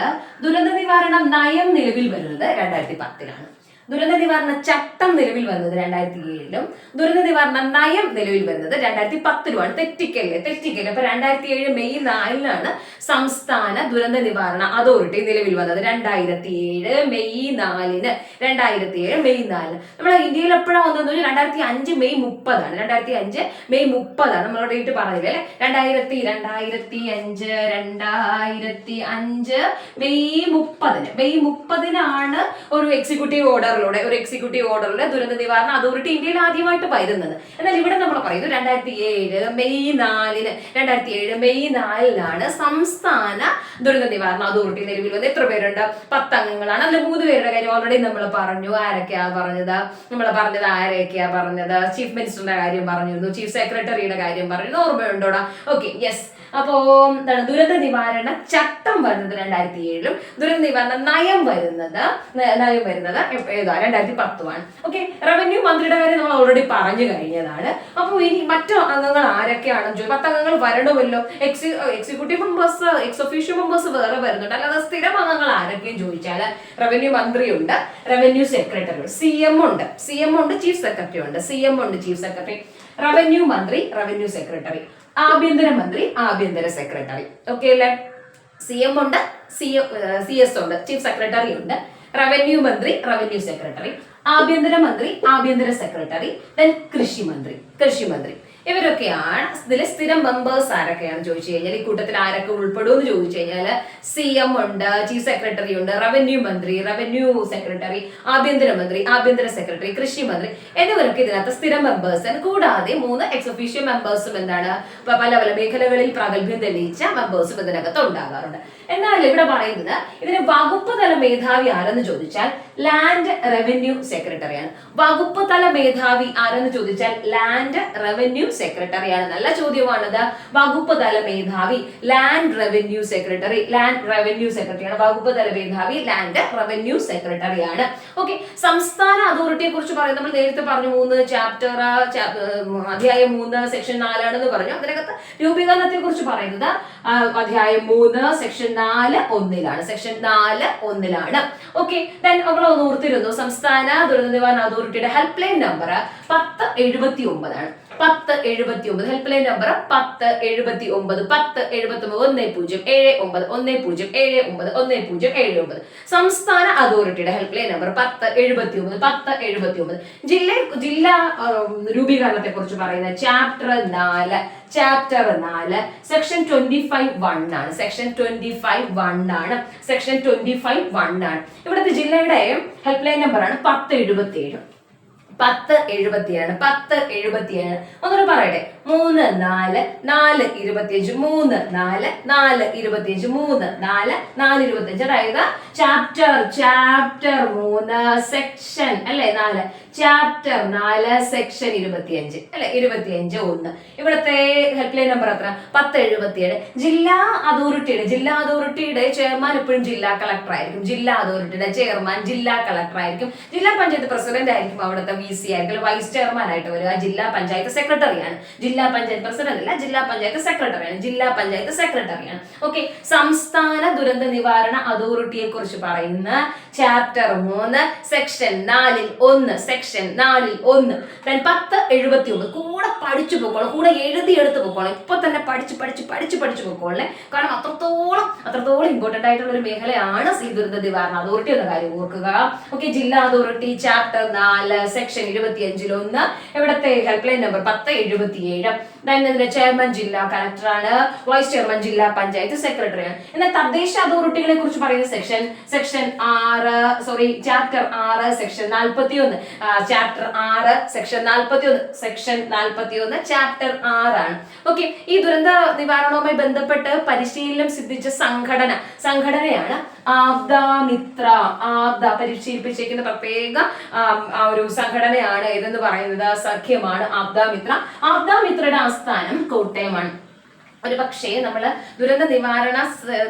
ദുരന്ത നിവാരണ നയം നിലവിൽ വരുന്നത് രണ്ടായിരത്തി പത്തിലാണ്. ദുരന്ത നിവാരണ ചട്ടം നിലവിൽ വന്നത് രണ്ടായിരത്തി ഏഴിലും ദുരന്ത നിവാരണ നയം നിലവിൽ വരുന്നത് രണ്ടായിരത്തി പത്തിലുമാണ് തെറ്റിക്കല്ലേ? തെറ്റിക്കല്ലേ? അപ്പൊ രണ്ടായിരത്തി ഏഴ് മെയ് നാലിനാണ് സംസ്ഥാന ദുരന്ത നിവാരണ അതോറിറ്റി നിലവിൽ വന്നത്. രണ്ടായിരത്തി ഏഴ് മെയ് നാലിന്. രണ്ടായിരത്തി ഏഴ് മെയ് നാലിന്. നമ്മുടെ ഇന്ത്യയിൽ എപ്പോഴാണ് വന്നത് രണ്ടായിരത്തി അഞ്ച് മെയ് മുപ്പതാണ്. രണ്ടായിരത്തി അഞ്ച് മെയ് മുപ്പതാണ്. നമ്മളോട് ഡേറ്റ് പറഞ്ഞില്ലേ അല്ലെ? രണ്ടായിരത്തി രണ്ടായിരത്തി അഞ്ച് രണ്ടായിരത്തി അഞ്ച് മെയ് മുപ്പതിന്. മെയ് മുപ്പതിനാണ് ഒരു എക്സിക്യൂട്ടീവ് ഓർഡറിലൂടെ ഒരു എക്സിക്യൂട്ടീവ് ഓർഡറിലൂടെ ദുരന്ത നിവാരണ അതോറിറ്റി ഇന്ത്യയിൽ ആദ്യമായിട്ട് വരുന്നത് എന്നാൽ ഇവിടെ നമ്മൾ പറയുന്നു രണ്ടായിരത്തി ഏഴ് മെയ് നാലിന് രണ്ടായിരത്തി ഏഴ് മെയ് നാലിലാണ് സംസ്ഥാന ദുരന്ത നിവാരണ അതോറിറ്റി നിലവിൽ വന്നത്. എത്ര പേരുണ്ട്? പത്ത് അംഗങ്ങളാണ് അതിൽ മൂന്ന് പേരുടെ കാര്യം ഓൾറെഡി നമ്മൾ പറഞ്ഞു. ആരൊക്കെയാ പറഞ്ഞത്? നമ്മൾ പറഞ്ഞത് ആരൊക്കെയാ പറഞ്ഞത്? ചീഫ് മിനിസ്റ്ററിന്റെ കാര്യം പറഞ്ഞിരുന്നു. ചീഫ് സെക്രട്ടറിയുടെ കാര്യം പറഞ്ഞിരുന്നു. ഓർമ്മയുണ്ടോടാ? ഓക്കെ യെസ് അപ്പോ എന്താണ് ദുരന്ത നിവാരണ ചട്ടം വരുന്നത് രണ്ടായിരത്തി ഏഴിലും ദുരന്ത നിവാരണ നയം വരുന്നത് നയം വരുന്നത് ഏതാ രണ്ടായിരത്തി പത്തുമാണ് ഓക്കെ റവന്യൂ മന്ത്രിയുടെ കാര്യം നമ്മൾ ഓൾറെഡി പറഞ്ഞു കഴിഞ്ഞതാണ്. അപ്പോൾ ഇനി മറ്റു അംഗങ്ങൾ ആരൊക്കെയാണ് പത്ത് അംഗങ്ങൾ വരണമല്ലോ? Exe executive members ex official members വേറെ വരുന്നുണ്ട്. അല്ലാതെ സ്ഥിരം അംഗങ്ങൾ ആരൊക്കെയും ചോദിച്ചാൽ റവന്യൂ മന്ത്രിയുണ്ട് റവന്യൂ സെക്രട്ടറി സി എം ഉണ്ട്. സി എം ഉണ്ട് ചീഫ് സെക്രട്ടറി ഉണ്ട്. സി എം ഉണ്ട് ചീഫ് സെക്രട്ടറി റവന്യൂ മന്ത്രി റവന്യൂ സെക്രട്ടറി ആഭ്യന്തര മന്ത്രി ആഭ്യന്തര സെക്രട്ടറി. ഓക്കെ അല്ലേ? സി എം ഉണ്ട് സി സി എസ് ഉണ്ട് ചീഫ് സെക്രട്ടറി ഉണ്ട്. റവന്യൂ മന്ത്രി റവന്യൂ സെക്രട്ടറി ആഭ്യന്തര മന്ത്രി ആഭ്യന്തര സെക്രട്ടറി ദെൻ കൃഷി മന്ത്രി കൃഷി മന്ത്രി ഇവരൊക്കെയാണ് ഇതിലെ സ്ഥിരം മെമ്പേഴ്സ് ആരൊക്കെയാണ് ചോദിച്ചു കഴിഞ്ഞാൽ ഈ കൂട്ടത്തിൽ ആരൊക്കെ ഉൾപ്പെടും എന്ന് ചോദിച്ചു കഴിഞ്ഞാൽ സി എം ഉണ്ട് ചീഫ് സെക്രട്ടറി ഉണ്ട് റവന്യൂ മന്ത്രി റവന്യൂ സെക്രട്ടറി ആഭ്യന്തര മന്ത്രി ആഭ്യന്തര സെക്രട്ടറി കൃഷി മന്ത്രി എന്നിവരൊക്കെ ഇതിനകത്ത് സ്ഥിരം മെമ്പേഴ്സ് കൂടാതെ മൂന്ന് എക്സ് ഒഫീഷ്യൽ മെമ്പേഴ്സും എന്താണ് പല പല മേഖലകളിൽ പ്രാഗൽഭ്യം തെളിയിച്ച മെമ്പേഴ്സും ഇതിനകത്ത് ഉണ്ടാകാറുണ്ട്. എന്നാൽ ഇവിടെ പറയുന്നത് ഇതിന് വകുപ്പ് തല മേധാവി ആരെന്ന് ചോദിച്ചാൽ ലാൻഡ് റവന്യൂ സെക്രട്ടറിയാണ് വകുപ്പ് തല മേധാവി ആരെന്ന് ചോദിച്ചാൽ ലാൻഡ് റവന്യൂ സെക്രട്ടറിയാണ് നല്ല ചോദ്യമാണത്. വകുപ്പ് തല മേധാവി land revenue secretary land revenue സെക്രട്ടറിയാണ് വകുപ്പ് തല മേധാവി ലാൻഡ് റവന്യൂ സെക്രട്ടറിയാണ് ഓക്കെ സംസ്ഥാന അതോറിറ്റിയെ കുറിച്ച് പറയും. നമ്മൾ നേരത്തെ പറഞ്ഞു മൂന്ന് ചാപ്റ്റർ അധ്യായം മൂന്ന് സെക്ഷൻ നാലാണെന്ന് പറഞ്ഞു. അതിനകത്ത് രൂപീകരണത്തെ കുറിച്ച് പറയുന്നത് അധ്യായം മൂന്ന് സെക്ഷൻ നാല് ഒന്നിലാണ്. സെക്ഷൻ നാല് ഒന്നിലാണ്. ഓക്കെ നമ്മൾ ഓർത്തിരുന്നു സംസ്ഥാന ദുരന്ത നിവാരണ അതോറിറ്റിയുടെ ഹെൽപ്പ് ലൈൻ നമ്പർ പത്ത് എഴുപത്തി ഒമ്പതാണ് പത്ത് എഴുപത്തി ഒമ്പത് ഹെൽപ്പ് ലൈൻ നമ്പർ പത്ത് എഴുപത്തി ഒമ്പത് പത്ത് എഴുപത്തി ഒമ്പത് ഒന്ന് പൂജ്യം ഏഴ് ഒമ്പത് ഒന്ന് പൂജ്യം ഏഴ് ഒമ്പത് ഒന്ന് പൂജ്യം ഏഴ് ഒമ്പത്. സംസ്ഥാന അതോറിറ്റിയുടെ ഹെൽപ്പ് ലൈൻ നമ്പർ പത്ത് എഴുപത്തി ഒമ്പത് പത്ത് എഴുപത്തി ഒമ്പത് ജില്ല ജില്ലാ രൂപീകരണത്തെ കുറിച്ച് പറയുന്ന ചാപ്റ്റർ നാല് ചാപ്റ്റർ നാല് സെക്ഷൻ ട്വന്റി ഫൈവ് വൺ ആണ്. സെക്ഷൻ ട്വന്റി ഫൈവ് വൺ ആണ്. സെക്ഷൻ ട്വന്റി ഫൈവ് വൺ ആണ്. ഇവിടുത്തെ ജില്ലയുടെ ഹെൽപ്പ് ലൈൻ നമ്പർ ആണ് പത്ത് എഴുപത്തി ഏഴ് പത്ത് എഴുപത്തിയാണ് പത്ത് എഴുപത്തിയാണ് ഒന്നുകൂടെ പറയട്ടെ. മൂന്ന് നാല് നാല് ഇരുപത്തിയഞ്ച് മൂന്ന് നാല് നാല് ഇരുപത്തിയഞ്ച് മൂന്ന് നാല് നാല് ഇരുപത്തിയഞ്ച്. അതായത് ചാപ്റ്റർ ചാപ്റ്റർ മൂന്ന് സെക്ഷൻ അല്ലെ? നാല്. ചാപ്റ്റർ നാല് സെക്ഷൻ ഇരുപത്തിയഞ്ച്. അല്ലെ? ഇരുപത്തിയഞ്ച് ഒന്ന്. ഇവിടുത്തെ ഹെൽപ്പ് ലൈൻ നമ്പർ എത്ര? പത്ത് എഴുപത്തിയേഴ്. ജില്ലാ അതോറിറ്റിയുടെ ജില്ലാ അതോറിറ്റിയുടെ ചെയർമാൻ എപ്പോഴും ജില്ലാ കളക്ടർ ആയിരിക്കും. ജില്ലാ അതോറിറ്റിയുടെ ചെയർമാൻ ജില്ലാ കളക്ടർ ആയിരിക്കും. ജില്ലാ പഞ്ചായത്ത് പ്രസിഡന്റ് ആയിരിക്കും അവിടുത്തെ വി സി ആയിരിക്കും. വൈസ് ചെയർമാൻ ആയിട്ട് വരിക. ജില്ലാ പഞ്ചായത്ത് സെക്രട്ടറിയാണ് ജില്ലാ പഞ്ചായത്ത് പ്രസിഡന്റ് അല്ല ജില്ലാ പഞ്ചായത്ത് സെക്രട്ടറിയാണ് ജില്ലാ പഞ്ചായത്ത് സെക്രട്ടറിയാണ് ഓക്കെ സംസ്ഥാന ദുരന്ത നിവാരണ അതോറിറ്റിയെ കുറിച്ച് പറയുന്ന ചാപ്റ്റർ മൂന്ന് സെക്ഷൻ നാലിൽ ഒന്ന് സെക്ഷൻ നാലിൽ ഒന്ന്. പത്ത് എഴുപത്തി ഒന്ന് കൂടെ പഠിച്ചു പോക്കോളാം. കൂടെ എഴുതി എടുത്ത് ഇപ്പൊ തന്നെ പഠിച്ച് പഠിച്ച് പഠിച്ച് പഠിച്ചു പോക്കോളെ കാരണം അത്രത്തോളം അത്രത്തോളം ഇമ്പോർട്ടന്റ് ആയിട്ടുള്ള ഒരു മേഖലയാണ് സി ദുരന്ത നിവാരണ അതോറിറ്റി എന്ന കാര്യം ഓർക്കുക. ഓക്കെ ജില്ലാ അതോറിറ്റി ചാപ്റ്റർ നാല് സെക്ഷൻ ഇരുപത്തി അഞ്ചിലൊന്ന് ഇവിടുത്തെ ഹെൽപ്പ് ലൈൻ നമ്പർ പത്ത് എഴുപത്തി ഏഴ് ഇതിന്റെ ചെയർമാൻ ജില്ലാ കളക്ടറാണ് വൈസ് ചെയർമാൻ ജില്ലാ പഞ്ചായത്ത് സെക്രട്ടറിയാണ് എന്നാൽ തദ്ദേശ അതോറിറ്റികളെ കുറിച്ച് പറയുന്ന സെക്ഷൻ സെക്ഷൻ ആറ് സോറി ചാപ്റ്റർ ആറ് സെക്ഷൻ നാൽപ്പത്തി ഒന്ന് ചാപ്റ്റർ ആറ് സെക്ഷൻ നാൽപ്പത്തി ഒന്ന് സെക്ഷൻ നാൽപ്പത്തി ഒന്ന് ചാപ്റ്റർ ആറാണ്. ഓക്കെ ഈ ദുരന്ത നിവാരണവുമായി ബന്ധപ്പെട്ട് പരിശീലനം സിദ്ധിച്ച സംഘടന സംഘടനയാണ് ആബ്ദാമിത്ര ആബ്ദ പരിശീലിപ്പിച്ചിരിക്കുന്ന പ്രത്യേക ഒരു സംഘടനയാണ് ഇതെന്ന് പറയുന്നത് സഖ്യമാണ് ആബ്ദാമിത്ര ആബ്ദാമിത്രയുടെ ആസ്ഥാനം കോട്ടയമാണ് ഒരു പക്ഷേ നമ്മൾ ദുരന്ത നിവാരണ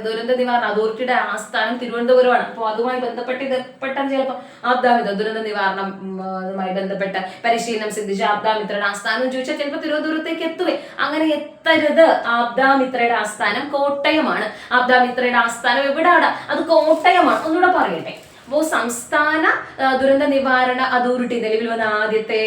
ദുരന്ത നിവാരണ അതോറിറ്റിയുടെ ആസ്ഥാനം തിരുവനന്തപുരമാണ്. അപ്പോൾ അതുമായി ബന്ധപ്പെട്ട് ഇത് പെട്ടെന്ന് ചിലപ്പോൾ ആബ്ദാമിത്ര ദുരന്ത നിവാരണം ഉം, അതുമായി ബന്ധപ്പെട്ട് പരിശീലനം സിദ്ധിച്ച ആബ്ദാമിത്രയുടെ ആസ്ഥാനം ചോദിച്ചാൽ ചിലപ്പോൾ തിരുവനന്തപുരത്തേക്ക് എത്തുവേ. അങ്ങനെ എത്തരുത്. ആബ്ദാമിത്രയുടെ ആസ്ഥാനം കോട്ടയമാണ്. ആബ്ദാമിത്രയുടെ ആസ്ഥാനം എവിടെയാണ് അത് കോട്ടയമാണ്. ഒന്നുകൂടെ പറയട്ടെ. അപ്പോൾ സംസ്ഥാന ദുരന്ത നിവാരണ അതോറിറ്റി നിലവിൽ വന്ന ആദ്യത്തെ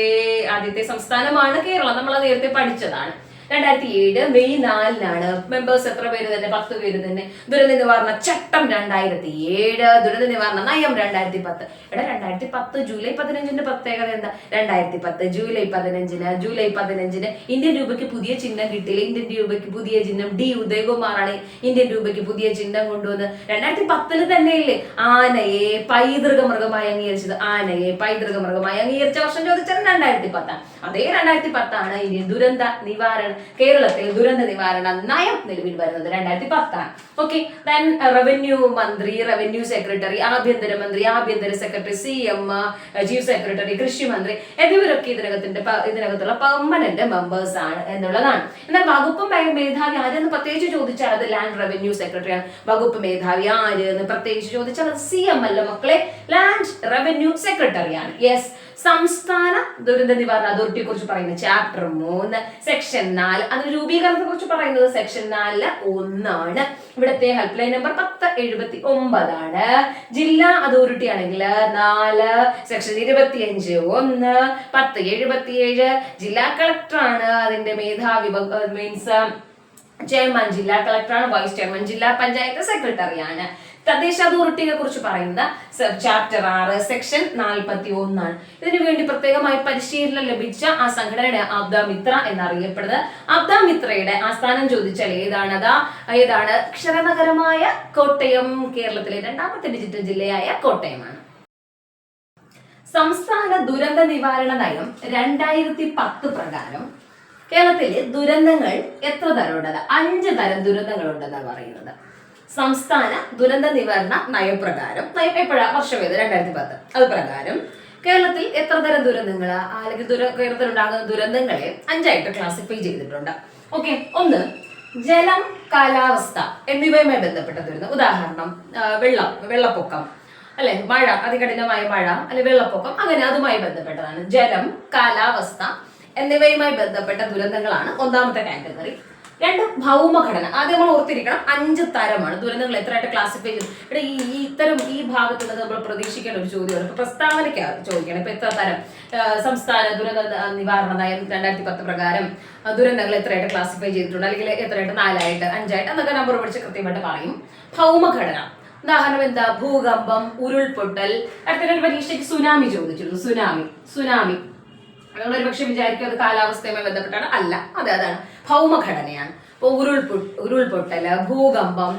ആദ്യത്തെ സംസ്ഥാനമാണ് കേരളം. നമ്മൾ നേരത്തെ പഠിച്ചതാണ്. രണ്ടായിരത്തി ഏഴ് മെയ് നാലിനാണ് മെമ്പേഴ്സ് എത്ര പേര് തന്നെ? പത്ത് പേര് തന്നെ. ദുരന്ത നിവാരണ ചട്ടം രണ്ടായിരത്തി ഏഴ് ദുരന്ത നിവാരണ നയം രണ്ടായിരത്തി പത്ത് ഇവിടെ രണ്ടായിരത്തി പത്ത് ജൂലൈ പതിനഞ്ചിന്റെ പ്രത്യേകത എന്താ? രണ്ടായിരത്തി പത്ത് ജൂലൈ പതിനഞ്ചിന് ജൂലൈ പതിനഞ്ചിന് ഇന്ത്യൻ രൂപയ്ക്ക് പുതിയ ചിഹ്നം കിട്ടിയില്ല. ഇന്ത്യൻ രൂപയ്ക്ക് പുതിയ ചിഹ്നം ഡി ഉദയകുമാറാണ്. ഇന്ത്യൻ രൂപയ്ക്ക് പുതിയ ചിഹ്നം കൊണ്ടുവന്ന് രണ്ടായിരത്തി പത്തിൽ തന്നെയല്ലേ? ആനയെ പൈതൃക മൃഗമായി അംഗീകരിച്ചത്. ആനയെ പൈതൃക മൃഗമായി അംഗീകരിച്ച വർഷം ചോദിച്ചത് രണ്ടായിരത്തി പത്താണ് അതേ രണ്ടായിരത്തി പത്താണ് ഇനി ദുരന്ത നിവാരണ കേരളത്തിൽ ദുരന്ത നിവാരണ നയം നിലവിൽ വരുന്നത് രണ്ടായിരത്തി പത്താണ് ഓക്കെ ദെൻ റവന്യൂ മന്ത്രി റവന്യൂ സെക്രട്ടറി ആഭ്യന്തര മന്ത്രി ആഭ്യന്തര secretary C M chief secretary കൃഷി മന്ത്രി എന്നിവരൊക്കെ ഇതിനകത്തിന്റെ ഇതിനകത്തുള്ള പെർമനന്റ് മെമ്പേഴ്സ് ആണ് എന്നുള്ളതാണ്. എന്നാൽ വകുപ്പ് മേധാവി ആരെന്ന് പ്രത്യേകിച്ച് ചോദിച്ചാൽ അത് ലാൻഡ് റവന്യൂ സെക്രട്ടറിയാണ് വകുപ്പ് മേധാവി ആര് എന്ന് പ്രത്യേകിച്ച് ചോദിച്ചാൽ അത് സി എം അല്ല മക്കളെ ലാൻഡ് റവന്യൂ സെക്രട്ടറിയാണ് യെസ് സംസ്ഥാന ദുരന്ത നിവാരണ അതോറിറ്റിയെ കുറിച്ച് പറയുന്ന ചാപ്റ്റർ മൂന്ന് സെക്ഷൻ നാല്. അതിന് രൂപീകരണത്തെ കുറിച്ച് പറയുന്നത് സെക്ഷൻ നാലിൽ ഒന്നാണ്. ഇവിടുത്തെ ഹെൽപ്പ് ലൈൻ നമ്പർ പത്ത് എഴുപത്തി ഒമ്പതാണ് ജില്ലാ അതോറിറ്റി ആണെങ്കിൽ നാല് സെക്ഷൻ ഇരുപത്തിയഞ്ച് ഒന്ന് പത്ത് എഴുപത്തിയേഴ്. ജില്ലാ കളക്ടറാണ് അതിന്റെ മേധാവി മീൻസ് ചെയർമാൻ ജില്ലാ കളക്ടറാണ് വൈസ് ചെയർമാൻ ജില്ലാ പഞ്ചായത്ത് സെക്രട്ടറിയാണ് തദ്ദേശ അതോറിറ്റിയെ കുറിച്ച് പറയുന്നത് ചാപ്റ്റർ ആറ് സെക്ഷൻ നാൽപ്പത്തി ഒന്നാണ് ഇതിനു വേണ്ടി പ്രത്യേകമായി പരിശീലനം ലഭിച്ച ആ സംഘടനയുടെ അബ്ദാമിത്ര എന്നറിയപ്പെടുന്നത്. അബ്ദാമിത്രയുടെ ആസ്ഥാനം ചോദിച്ചാൽ ഏതാണ്? അതാ ഏതാണ്? ക്ഷരനഗരമായ കോട്ടയം കേരളത്തിലെ രണ്ടാമത്തെ ഡിജിറ്റൽ ജില്ലയായ കോട്ടയമാണ്. സംസ്ഥാന ദുരന്ത നിവാരണ നയം രണ്ടായിരത്തി പത്ത് പ്രകാരം കേരളത്തിലെ ദുരന്തങ്ങൾ എത്ര തരം ഉണ്ടത് അഞ്ച് തരം ദുരന്തങ്ങൾ ഉണ്ടെന്നാണ് പറയുന്നത്. സംസ്ഥാന ദുരന്ത നിവാരണ നയപ്രകാരം. നയം എപ്പോഴാ? വർഷമേത് രണ്ടായിരത്തി പത്ത് അത് പ്രകാരം കേരളത്തിൽ എത്ര തരം ദുരന്തങ്ങൾ അല്ലെങ്കിൽ ദുര കേരളത്തിൽ ഉണ്ടാകുന്ന ദുരന്തങ്ങളെ അഞ്ചായിട്ട് ക്ലാസിഫൈ ചെയ്തിട്ടുണ്ട്. ഓക്കെ ഒന്ന് ജലം കാലാവസ്ഥ എന്നിവയുമായി ബന്ധപ്പെട്ട ദുരന്തം. ഉദാഹരണം വെള്ളം വെള്ളപ്പൊക്കം അല്ലെ? മഴ അതികഠിനമായ മഴ അല്ലെ വെള്ളപ്പൊക്കം അങ്ങനെ അതുമായി ബന്ധപ്പെട്ടതാണ്. ജലം കാലാവസ്ഥ എന്നിവയുമായി ബന്ധപ്പെട്ട ദുരന്തങ്ങളാണ് ഒന്നാമത്തെ കാറ്റഗറി രണ്ട് ഭൗമഘടന. ആദ്യം നമ്മൾ ഓർത്തിരിക്കണം അഞ്ച് തരമാണ്. ദുരന്തങ്ങൾ എത്രയായിട്ട് ക്ലാസിഫൈ ചെയ്തു. ഇവിടെ ഈ ഇത്തരം ഈ ഭാഗത്തുള്ളത് നമ്മൾ പ്രതീക്ഷിക്കേണ്ട ഒരു ചോദ്യമാണ്. ഇപ്പൊ പ്രസ്താവനയ്ക്ക് ചോദിക്കണം ഇപ്പൊ എത്ര തരം സംസ്ഥാന ദുരന്ത നിവാരണ നയം രണ്ടായിരത്തി പത്ത് പ്രകാരം ദുരന്തങ്ങൾ എത്രയായിട്ട് ക്ലാസിഫൈ ചെയ്തിട്ടുണ്ട്? അല്ലെങ്കിൽ എത്രയായിട്ട് നാലായിട്ട് അഞ്ചായിട്ട് എന്നൊക്കെ നമ്പർ പഠിച്ച് കൃത്യമായിട്ട് പറയും. ഭൗമഘടന. ഉദാഹരണം എന്താ? ഭൂകമ്പം ഉരുൾപൊട്ടൽ. അടുത്തൊരു പരീക്ഷയ്ക്ക് സുനാമി ചോദിച്ചിരുന്നു. സുനാമി. സുനാമി. നിങ്ങൾ ഒരുപക്ഷെ വിചാരിക്കും അത് കാലാവസ്ഥയുമായി ബന്ധപ്പെട്ടാണ്. അല്ല അതെ അതാണ്. ഭൗമഘടനയാണ്. ഇപ്പോൾ ഉരുൾപൊട്ട് ഉരുൾപൊട്ടൽ ഭൂകമ്പം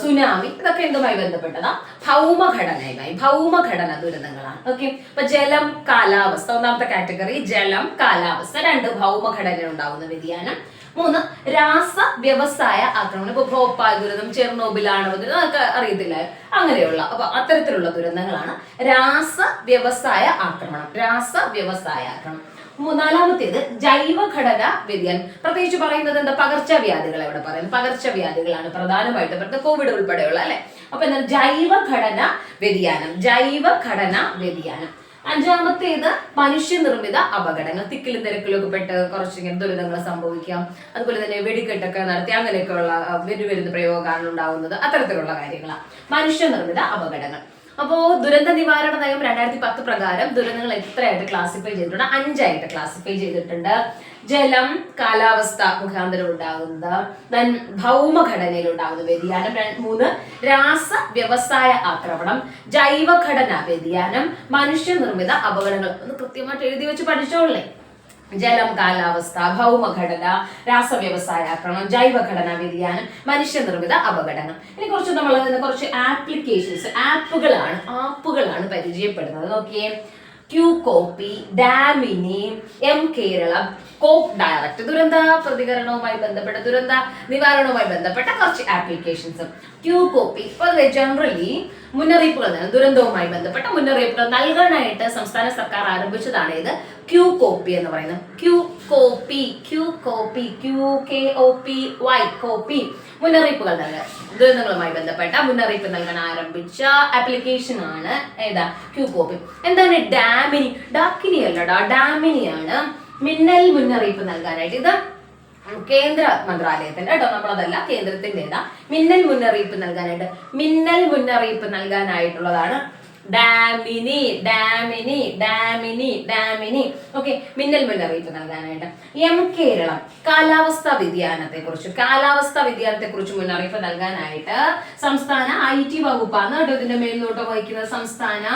സുനാമി ഇതൊക്കെ എന്തുമായി ബന്ധപ്പെട്ടതാ? ഭൗമഘടനയുമായി. ഭൗമഘടന ദുരന്തങ്ങളാണ്. ഓക്കെ? ഇപ്പൊ ജലം കാലാവസ്ഥ ഒന്നാമത്തെ കാറ്റഗറി ജലം കാലാവസ്ഥ. രണ്ട് ഭൗമഘടന ഉണ്ടാകുന്ന വ്യതിയാനം. മൂന്ന് രാസ വ്യവസായ ആക്രമണം. ഇപ്പൊ ഭോപ്പാൽ ദുരന്തം ചെർണോബിൽ ആണവ ദുരന്തം അതൊക്കെ അറിയത്തില്ല? അങ്ങനെയുള്ള അപ്പൊ അത്തരത്തിലുള്ള ദുരന്തങ്ങളാണ് രാസ വ്യവസായ ആക്രമണം. രാസ വ്യവസായ ആക്രമണം. നാലാമത്തേത് ജൈവഘടന വ്യതിയാനം. പ്രത്യേകിച്ച് പറയുന്നത് എന്താ? പകർച്ചവ്യാധികൾ ഇവിടെ പറയുന്നത് പകർച്ചവ്യാധികളാണ് പ്രധാനമായിട്ട് ഇവിടുത്തെ കോവിഡ് ഉൾപ്പെടെയുള്ള അല്ലെ? അപ്പൊ എന്താണ്? ജൈവഘടന വ്യതിയാനം. ജൈവഘടന വ്യതിയാനം. അഞ്ചാമത്തേത് മനുഷ്യനിർമ്മിത അപകടങ്ങൾ. തിക്കിലും തിരക്കിലും ഒക്കെ പെട്ട് കുറച്ചിങ്ങനെ ദുരിതങ്ങൾ സംഭവിക്കാം. അതുപോലെ തന്നെ വെടിക്കെട്ടൊക്കെ നടത്തി അങ്ങനെയൊക്കെയുള്ള ആ, വരു വരുന്ന പ്രയോഗമാണ് ഉണ്ടാവുന്നത് അത്തരത്തിലുള്ള കാര്യങ്ങളാണ് മനുഷ്യനിർമ്മിത അപകടങ്ങൾ. അപ്പോ ദുരന്ത നിവാരണ നയം രണ്ടായിരത്തി പത്ത് പ്രകാരം ദുരന്തങ്ങൾ എത്രയായിട്ട് ക്ലാസിഫൈ ചെയ്തിട്ടുണ്ട്? അഞ്ചായിട്ട് ക്ലാസിഫൈ ചെയ്തിട്ടുണ്ട്. ജലം കാലാവസ്ഥ മുഖാന്തരം ഉണ്ടാകുന്നത്. ഭൗമഘടനയിൽ ഉണ്ടാകുന്ന വ്യതിയാനം മൂന്ന് രാസ വ്യവസായ ആക്രമണം ജൈവഘടന വ്യതിയാനം മനുഷ്യനിർമ്മിത അപകടങ്ങൾ. ഒന്ന് കൃത്യമായിട്ട് എഴുതി വെച്ച് പഠിച്ചോളേ. ജലം കാലാവസ്ഥ ഭൗമഘടന രാസവ്യവസായ ആക്രമണം ജൈവഘടന വ്യതിയാനം മനുഷ്യനിർമ്മിത അപകടങ്ങൾ ഇനി കുറച്ച് നമ്മൾ കുറച്ച് ആപ്ലിക്കേഷൻസ് ആപ്പുകളാണ് ആപ്പുകളാണ് പരിചയപ്പെടുന്നത്. നോക്കിയേ. Q copy Damini M Kerala cop direct ദുരന്ത പ്രതികരണവുമായി ബന്ധപ്പെട്ട ദുരന്ത നിവാരണവുമായി ബന്ധപ്പെട്ട കുറച്ച് ആപ്ലിക്കേഷൻസ് ക്യൂ കോപ്പി പൊതുവെ ജനറലി മുന്നറിയിപ്പുകൾ. ദുരന്തവുമായി ബന്ധപ്പെട്ട മുന്നറിയിപ്പുകൾ നൽകാനായിട്ട് സംസ്ഥാന സർക്കാർ ആരംഭിച്ചതാണ് ഇത് ക്യൂ കോപ്പി എന്ന് പറയുന്നത്. Q copy Q copy. Q K O P Y copy മുന്നറിയിപ്പുകൾ നൽകുക ദുരന്തങ്ങളുമായി ബന്ധപ്പെട്ട മുന്നറിയിപ്പ് നൽകാൻ ആരംഭിച്ച ആപ്ലിക്കേഷൻ ആണ് ഏതാ? ക്യൂ കോപ്പി എന്താണ് ഡാമിനി? ഡാക്കിനി അല്ലടാ ഡാമിനിയാണ് മിന്നൽ മുന്നറിയിപ്പ് നൽകാനായിട്ട് ഇത് കേന്ദ്ര മന്ത്രാലയത്തിന്റെ കേട്ടോ നമ്മളതല്ല കേന്ദ്രത്തിന്റെതാ മിന്നൽ മുന്നറിയിപ്പ് നൽകാനായിട്ട് മിന്നൽ മുന്നറിയിപ്പ് നൽകാനായിട്ടുള്ളതാണ്. ഡാമിനി ഡാമിനി ഡാമിനി ഡാമിനി. ഓക്കെ മിന്നൽ മുന്നറിയിപ്പ് നൽകാനായിട്ട്. എം കേരളം കാലാവസ്ഥാ വ്യതിയാനത്തെ കുറിച്ച് കാലാവസ്ഥാ വ്യതിയാനത്തെ കുറിച്ച് മുന്നറിയിപ്പ് നൽകാനായിട്ട് സംസ്ഥാന ഐ ടി വകുപ്പാണ് കേട്ടോ ഇതിന്റെ മേൽനോട്ടം വഹിക്കുന്നത്. സംസ്ഥാന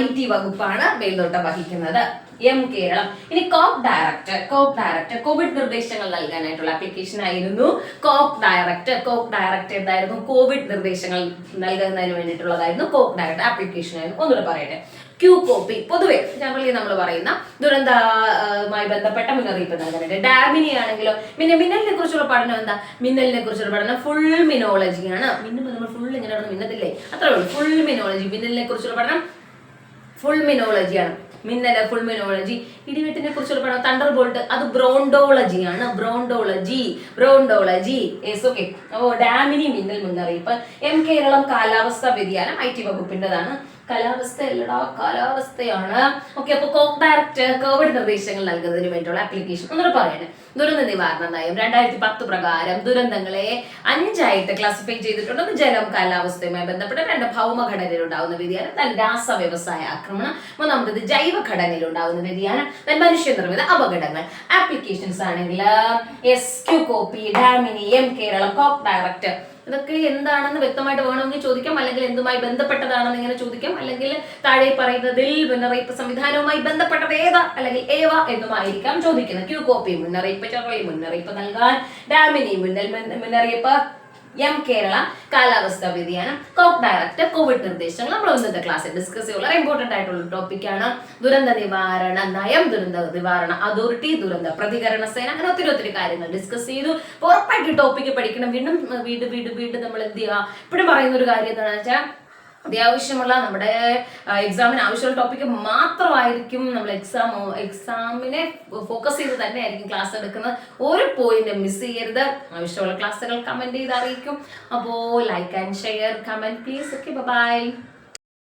ഐ ടി വകുപ്പാണ് മേൽനോട്ടം വഹിക്കുന്നത്. എം കേരളം. ഇനി cope director cope director Covid നിർദ്ദേശങ്ങൾ നൽകാനായിട്ടുള്ള ആപ്ലിക്കേഷൻ ആയിരുന്നു. കോപ്പ് ഡയറക്ടർ കോപ്പ് ഡയറക്ടർ എന്തായിരുന്നു? കോവിഡ് നിർദ്ദേശങ്ങൾ നൽകുന്നതിന് വേണ്ടിയിട്ടുള്ളതായിരുന്നു കോപ്പ് ഡയറക്ടർ ആപ്ലിക്കേഷൻ ആയിരുന്നു. ഒന്നുകൂടെ പറയട്ടെ. ക്യൂ കോപ്പി പൊതുവെ ജനറലി നമ്മൾ പറയുന്ന ദുരന്തമായി ബന്ധപ്പെട്ട മുന്നറിയിപ്പ് നൽകാനായിട്ട്. ഡാമിനി ആണെങ്കിലോ പിന്നെ മിന്നലിനെ കുറിച്ചുള്ള പഠനം എന്താ? മിന്നലിനെ കുറിച്ചുള്ള പഠനം ഫുൾ മിനോളജിയാണ് മിന്നുമ്പോൾ നമ്മൾ ഫുൾ ഇങ്ങനെ മിന്നത്തില്ലേ? അത്രേ ഉള്ളൂ. ഫുൾ മിനോളജി മിന്നലിനെ കുറിച്ചുള്ള പഠനം ഫുൾ മിനോളജിയാണ് മിന്നൽ ഫുൾ മിനോളജി ഇടിവെട്ടിനെ കുറിച്ചുള്ള പഠനം തണ്ടർ ബോൾട്ട് അത് ബ്രോണ്ടോളജിയാണ് ബ്രോണ്ടോളജി ബ്രോണ്ടോളജി എസ് ഓക്കെ ഓ ഡാമിനി മിന്നൽ മുന്നറിയിപ്പ് എം കേരളം കാലാവസ്ഥാ വ്യതിയാനം ഐ ടി വകുപ്പിന്റെതാണ്. കാലാവസ്ഥ അല്ലടാ കാലാവസ്ഥയാണ്. ഓക്കെ അപ്പൊ കോമ്പാക്ട് കോവിഡ് നിർദ്ദേശങ്ങൾ നൽകുന്നതിന് വേണ്ടിയുള്ള ആപ്ലിക്കേഷൻ ഒന്നുകൂടെ പറയാണ്. ദുരന്ത നിവാരണ നയം രണ്ടായിരത്തി പത്ത് പ്രകാരം ദുരന്തങ്ങളെ അഞ്ചായിട്ട് ക്ലാസിഫൈ ചെയ്തിട്ടുണ്ട്. ഒന്ന് ജലം കാലാവസ്ഥയുമായി ബന്ധപ്പെട്ട രണ്ട് ഭൗമഘടനയിൽ ഉണ്ടാകുന്ന വ്യതിയാനം then രാസ വ്യവസായ ആക്രമണം മൂന്നാമത്തത് ജൈവഘടനയിൽ ഉണ്ടാകുന്ന വ്യതിയാനം മനുഷ്യ മനുഷ്യനിർമ്മിത അപകടങ്ങൾ. ആപ്ലിക്കേഷൻസ് ആണെങ്കിൽ S Q copy Damini M Keralam cop direct ഇതൊക്കെ എന്താണെന്ന് വ്യക്തമായിട്ട് വേണമെങ്കിൽ ചോദിക്കാം. അല്ലെങ്കിൽ എന്തുമായി ബന്ധപ്പെട്ടതാണെന്ന് ഇങ്ങനെ ചോദിക്കാം. അല്ലെങ്കിൽ താഴെ പറയുന്നതിൽ മുന്നറിയിപ്പ് സംവിധാനവുമായി ബന്ധപ്പെട്ടത് ഏതാ? അല്ലെങ്കിൽ ഏവ എന്നുമായിരിക്കാം ചോദിക്കുന്നത്. ക്യൂ കോപ്പി മുന്നറിയിപ്പ് ചെറിയ മുന്നറിയിപ്പ് നൽകാൻ ഡാമിനി മുന്നൽ മുന്നറിയിപ്പ് എം കേരള കാലാവസ്ഥാ വ്യതിയാനം കോപ്പ് ഡയറക്ടർ കോവിഡ് നിർദ്ദേശങ്ങൾ. നമ്മൾ ഇന്നത്തെ ക്ലാസ്സിൽ ഡിസ്കസ് വളരെ ഇമ്പോർട്ടന്റ് ആയിട്ടുള്ള ടോപ്പിക്കാണ് ദുരന്ത നിവാരണ നയം ദുരന്ത നിവാരണ അതോറിറ്റി ദുരന്ത പ്രതികരണ സേന. അങ്ങനെ ഒത്തിരി ഒത്തിരി കാര്യങ്ങൾ ഡിസ്കസ് ചെയ്തു. ഉറപ്പായിട്ട് ടോപ്പിക്ക് പഠിക്കണം. വീണ്ടും വീണ്ടും വീണ്ടും വീണ്ടും നമ്മൾ എന്ത് ചെയ്യുക? ഇപ്പോഴും പറയുന്ന ഒരു കാര്യം എന്താണെന്ന് വെച്ചാൽ അത്യാവശ്യമുള്ള നമ്മുടെ എക്സാമിന് ആവശ്യമുള്ള ടോപ്പിക്ക് മാത്രമായിരിക്കും നമ്മൾ എക്സാം എക്സാമിനെ ഫോക്കസ് ചെയ്ത് തന്നെ ആയിരിക്കും ക്ലാസ് എടുക്കുന്നത്. ഒരു പോയിന്റ് മിസ് ചെയ്യരുത്. ആവശ്യമുള്ള ക്ലാസ്സുകൾ കമന്റ് ചെയ്ത് അറിയിക്കും. അപ്പോൾ like and share comment please okay bye